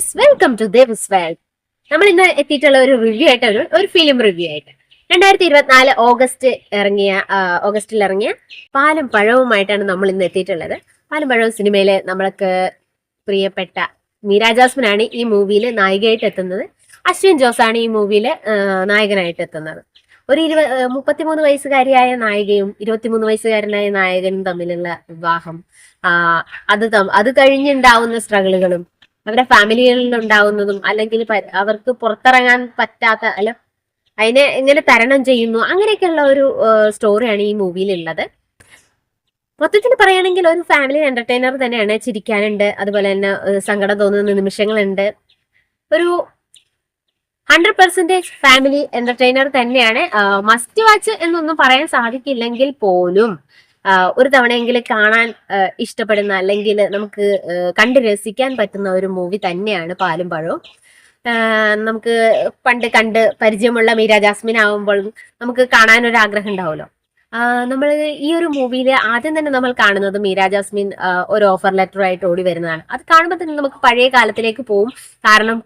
Guys welcome to Devas world നമ്മൾ ഇന്ന് എത്തിയിട്ടുള്ള ഒരു റിവ്യൂ ആയിട്ട് ഒരു ഒരു ഫിലിം റിവ്യൂ ആയിട്ട്. രണ്ടായിരത്തി ഇരുപത്തിനാല് ഓഗസ്റ്റ് ഇറങ്ങിയ ഓഗസ്റ്റിൽ ഇറങ്ങിയ പാലം പഴവുമായിട്ടാണ് നമ്മൾ ഇന്ന് എത്തിയിട്ടുള്ളത്. പാലം പഴവും സിനിമയിലെ നമ്മൾക്ക് പ്രിയപ്പെട്ട മീര ജാസ്മിനാണ് ഈ മൂവിയിൽ നായികയായിട്ട് എത്തുന്നത്. അശ്വിൻ ജോസ് ആണ് ഈ മൂവിയിൽ നായകനായിട്ട് എത്തുന്നത്. ഒരു ഇരുപ മുപ്പത്തിമൂന്ന് വയസ്സുകാരിയായ നായികയും ഇരുപത്തിമൂന്ന് വയസ്സുകാരനായ നായകനും തമ്മിലുള്ള വിവാഹം അത് അത് കഴിഞ്ഞുണ്ടാവുന്ന സ്ട്രഗിളുകളും അവരുടെ ഫാമിലികളിൽ ഉണ്ടാവുന്നതും അല്ലെങ്കിൽ അവർക്ക് പുറത്തിറങ്ങാൻ പറ്റാത്ത അല്ല അതിനെ എങ്ങനെ തരണം ചെയ്യുന്നു. അങ്ങനെയൊക്കെയുള്ള ഒരു സ്റ്റോറിയാണ് ഈ മൂവിയിലുള്ളത്. മൊത്തത്തിൽ പറയുകയാണെങ്കിൽ ഒരു ഫാമിലി എന്റർടൈനർ തന്നെയാണ് ചിരിക്കാനുണ്ട്. അതുപോലെ തന്നെ സങ്കടം തോന്നുന്ന നിമിഷങ്ങളുണ്ട്. ഒരു ഹൺഡ്രഡ് പെർസെന്റേജ് ഫാമിലി എന്റർടൈനർ തന്നെയാണ്. മസ്റ്റ് വാച്ച് എന്നൊന്നും പറയാൻ സാധിക്കില്ലെങ്കിൽ പോലും ഒരു തവണയെങ്കിലും കാണാൻ ഇഷ്ടപ്പെടുന്ന അല്ലെങ്കിൽ നമുക്ക് കണ്ട് രസിക്കാൻ പറ്റുന്ന ഒരു മൂവി തന്നെയാണ് പാലും പഴവും. നമുക്ക് പണ്ട് കണ്ട് പരിചയമുള്ള മീര ജാസ്മിൻ ആവുമ്പോൾ നമുക്ക് കാണാൻ ഒരു ആഗ്രഹം ഉണ്ടാവുമല്ലോ. നമ്മൾ ഈ ഒരു മൂവിയിൽ ആദ്യം തന്നെ നമ്മൾ കാണുന്നത് മീര ജാസ്മിൻ ഒരു ഓഫർ ലെറ്റർ ആയിട്ട് ഓടി വരുന്നതാണ്. അത് കാണുമ്പോൾ തന്നെ നമുക്ക് പഴയ കാലത്തിലേക്ക് പോവും. കാരണം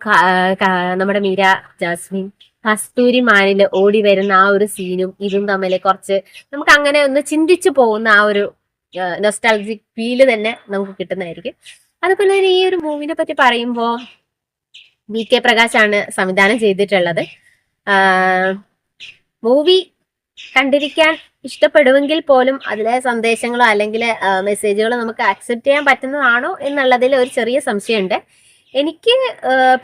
നമ്മുടെ മീര ജാസ്മിൻ കസ്തൂരി മാനിൽ ഓടി വരുന്ന ആ ഒരു സീനും ഇതും തമ്മിൽ കുറച്ച് നമുക്ക് അങ്ങനെ ഒന്ന് ചിന്തിച്ചു പോകുന്ന ആ ഒരു നൊസ്റ്റാൾജിക് ഫീൽ തന്നെ നമുക്ക് കിട്ടുന്നതായിരിക്കും. അതുപോലെ തന്നെ ഈ ഒരു മൂവിനെ പറ്റി പറയുമ്പോൾ വി കെ പ്രകാശാണ് സംവിധാനം ചെയ്തിട്ടുള്ളത്. മൂവി കണ്ടിരിക്കാൻ ഇഷ്ടപ്പെടുമെങ്കിൽ പോലും അതിലെ സന്ദേശങ്ങളോ അല്ലെങ്കിൽ മെസ്സേജുകളോ നമുക്ക് അക്സെപ്റ്റ് ചെയ്യാൻ പറ്റുന്നതാണോ എന്നുള്ളതിൽ ഒരു ചെറിയ സംശയമുണ്ട്. എനിക്ക്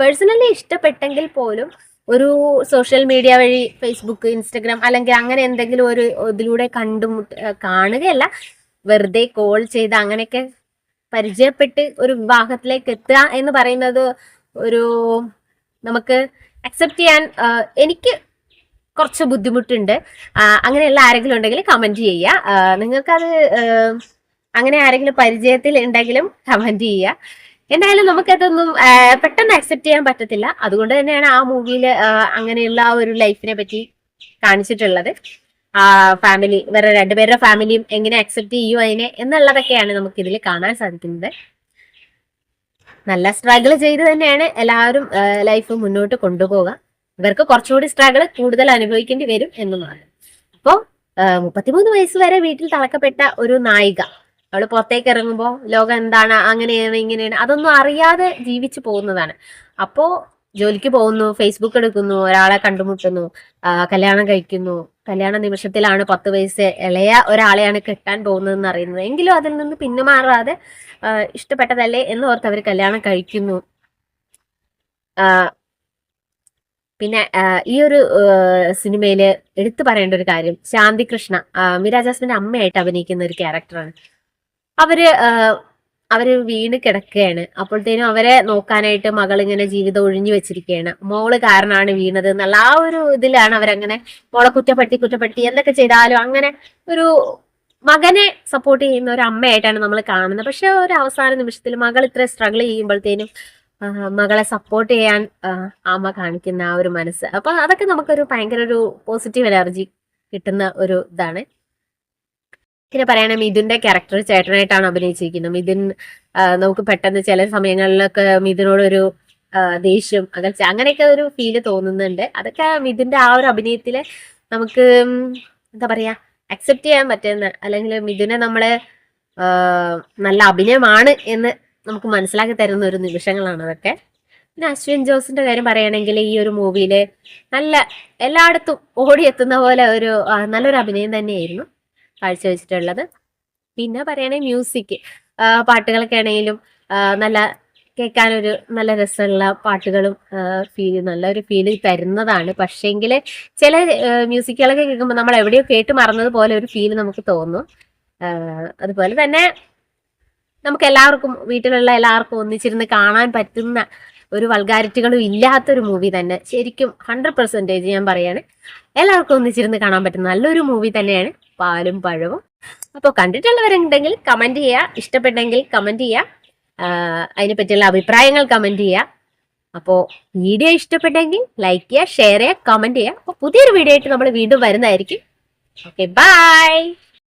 പേഴ്സണലി ഇഷ്ടപ്പെട്ടെങ്കിൽ പോലും ഒരു സോഷ്യൽ മീഡിയ വഴി ഫേസ്ബുക്ക് ഇൻസ്റ്റഗ്രാം അല്ലെങ്കിൽ അങ്ങനെ എന്തെങ്കിലും ഒരു ഇതിലൂടെ കണ്ടുമുട്ട് കാണുകയല്ല. വെറുതെ കോൾ ചെയ്ത് അങ്ങനെയൊക്കെ പരിചയപ്പെട്ട് ഒരു വിവാഹത്തിലേക്ക് എത്തുക എന്ന് പറയുന്നത് ഒരു നമുക്ക് അക്സെപ്റ്റ് ചെയ്യാൻ എനിക്ക് കുറച്ച് ബുദ്ധിമുട്ടുണ്ട്. അങ്ങനെയുള്ള ആരെങ്കിലും ഉണ്ടെങ്കിൽ കമന്റ് ചെയ്യുക. നിങ്ങൾക്കത് അങ്ങനെ ആരെങ്കിലും പരിചയത്തിൽ ഉണ്ടെങ്കിലും കമന്റ് ചെയ്യുക. എന്തായാലും നമുക്കതൊന്നും പെട്ടെന്ന് അക്സെപ്റ്റ് ചെയ്യാൻ പറ്റത്തില്ല. അതുകൊണ്ട് തന്നെയാണ് ആ മൂവിയിൽ അങ്ങനെയുള്ള ആ ഒരു ലൈഫിനെ പറ്റി കാണിച്ചിട്ടുള്ളത്. ആ ഫാമിലി വേറെ രണ്ടുപേരുടെ ഫാമിലിയും എങ്ങനെ അക്സെപ്റ്റ് ചെയ്യും അതിനെ എന്നുള്ളതൊക്കെയാണ് നമുക്ക് ഇതിൽ കാണാൻ സാധിക്കുന്നത്. നല്ല സ്ട്രഗിൾ ചെയ്ത് തന്നെയാണ് എല്ലാവരും ലൈഫ് മുന്നോട്ട് കൊണ്ടുപോകുക ഇവർക്ക് കുറച്ചുകൂടി സ്ട്രഗിൾ കൂടുതൽ അനുഭവിക്കേണ്ടി വരും എന്നുള്ളതാണ്. അപ്പോൾ മുപ്പത്തിമൂന്ന് വയസ്സ് വരെ വീട്ടിൽ തളക്കപ്പെട്ട ഒരു നായിക അവൾ പുറത്തേക്ക് ഇറങ്ങുമ്പോൾ ലോകം എന്താണ്? അങ്ങനെയാണ് ഇങ്ങനെയാണ് അതൊന്നും അറിയാതെ ജീവിച്ചു പോകുന്നതാണ്. അപ്പോ ജോലിക്ക് പോകുന്നു ഫേസ്ബുക്ക് എടുക്കുന്നു ഒരാളെ കണ്ടുമുട്ടുന്നു കല്യാണം കഴിക്കുന്നു. കല്യാണ നിമിഷത്തിലാണ് പത്ത് വയസ്സ് ഇളയ ഒരാളെയാണ് കെട്ടാൻ പോകുന്നതെന്ന് അറിയുന്നത്. എങ്കിലും അതിൽ നിന്ന് പിന്മാറാതെ ഇഷ്ടപ്പെട്ടതല്ലേ എന്ന് ഓർത്ത് അവർ കല്യാണം കഴിക്കുന്നു. പിന്നെ ഈ ഒരു സിനിമയിൽ എടുത്തു പറയേണ്ട ഒരു കാര്യം. ശാന്തി കൃഷ്ണ മീര അമ്മയായിട്ട് അഭിനയിക്കുന്ന ഒരു ക്യാരക്ടറാണ്. അവർ അവർ വീണ് കിടക്കുകയാണ്. അപ്പോഴത്തേനും അവരെ നോക്കാനായിട്ട് മകൾ ഇങ്ങനെ ജീവിതം ഒഴിഞ്ഞു വെച്ചിരിക്കുകയാണ്. മോൾ കാരണമാണ് വീണത് എന്നുള്ള ആ ഒരു ഇതിലാണ് അവരങ്ങനെ മോളെ കുറ്റപ്പെടുത്തി കുറ്റപ്പെടുത്തി എന്തൊക്കെ ചെയ്താലും അങ്ങനെ ഒരു മകനെ സപ്പോർട്ട് ചെയ്യുന്ന ഒരു അമ്മയായിട്ടാണ് നമ്മൾ കാണുന്നത്. പക്ഷെ ഒരു അവസാന നിമിഷത്തിൽ മകൾ ഇത്ര സ്ട്രഗിൾ ചെയ്യുമ്പോഴത്തേനും മകളെ സപ്പോർട്ട് ചെയ്യാൻ അമ്മ കാണിക്കുന്ന ആ ഒരു മനസ്സ്. അപ്പൊ അതൊക്കെ നമുക്കൊരു ഭയങ്കര ഒരു പോസിറ്റീവ് എനർജി കിട്ടുന്ന ഒരു ഇതാണ്. പിന്നെ പറയണ മിഥുന്റെ ക്യാരക്ടർ ചേട്ടനായിട്ടാണ് അഭിനയിച്ചിരിക്കുന്നത്. മിഥുൻ നമുക്ക് പെട്ടെന്ന് ചില സമയങ്ങളിലൊക്കെ മിഥുനോടൊരു ദേഷ്യം അകൽച്ച അങ്ങനെയൊക്കെ ഒരു ഫീൽ തോന്നുന്നുണ്ട്. അതൊക്കെ മിഥുന്റെ ആ ഒരു അഭിനയത്തിൽ നമുക്ക് എന്താ പറയാ അക്സെപ്റ്റ് ചെയ്യാൻ പറ്റുന്ന അല്ലെങ്കിൽ മിഥുനെ നമ്മൾ നല്ല അഭിനയമാണ് എന്ന് നമുക്ക് മനസ്സിലാക്കി തരുന്ന ഒരു നിമിഷങ്ങളാണ് അതൊക്കെ. പിന്നെ അശ്വിൻ ജോസിന്റെ കാര്യം പറയുകയാണെങ്കിൽ ഈ ഒരു മൂവിയിൽ നല്ല എല്ലായിടത്തും ഓടിയെത്തുന്ന പോലെ ഒരു നല്ലൊരു അഭിനയം തന്നെയായിരുന്നു കാഴ്ചവെച്ചിട്ടുള്ളത് പിന്നെ പറയുകയാണെങ്കിൽ മ്യൂസിക് പാട്ടുകളൊക്കെ ആണെങ്കിലും നല്ല കേൾക്കാനൊരു നല്ല രസമുള്ള പാട്ടുകളും ഫീൽ നല്ലൊരു ഫീൽ തരുന്നതാണ്. പക്ഷേങ്കിൽ ചില മ്യൂസിക്കുകളൊക്കെ കേൾക്കുമ്പോൾ നമ്മൾ എവിടെയോ കേട്ട് മറന്നതുപോലെ ഒരു ഫീൽ നമുക്ക് തോന്നും. അതുപോലെ തന്നെ നമുക്ക് എല്ലാവർക്കും വീട്ടിലുള്ള എല്ലാവർക്കും ഒന്നിച്ചിരുന്ന് കാണാൻ പറ്റുന്ന ഒരു വൾഗാരിറ്റികളും ഇല്ലാത്തൊരു മൂവി തന്നെ. ശരിക്കും ഹൺഡ്രഡ് പെർസെന്റേജ് ഞാൻ പറയാണ്. എല്ലാവർക്കും ഒന്നിച്ചിരുന്ന് കാണാൻ പറ്റുന്ന നല്ലൊരു മൂവി തന്നെയാണ് പാലും പഴവും. അപ്പോൾ കണ്ടിട്ടുള്ളവരുണ്ടെങ്കിൽ കമന്റ് ചെയ്യുക ഇഷ്ടപ്പെട്ടെങ്കിൽ കമന്റ് ചെയ്യുക അതിനെപ്പറ്റിയുള്ള അതിനെ പറ്റിയുള്ള അഭിപ്രായങ്ങൾ കമന്റ് ചെയ്യുക അപ്പോൾ വീഡിയോ ഇഷ്ടപ്പെട്ടെങ്കിൽ ലൈക്ക് ചെയ്യുക ഷെയർ ചെയ്യുക കമന്റ് ചെയ്യുക അപ്പോൾ പുതിയൊരു വീഡിയോ ആയിട്ട് നമ്മൾ വീണ്ടും വരുന്നതായിരിക്കും. Okay bye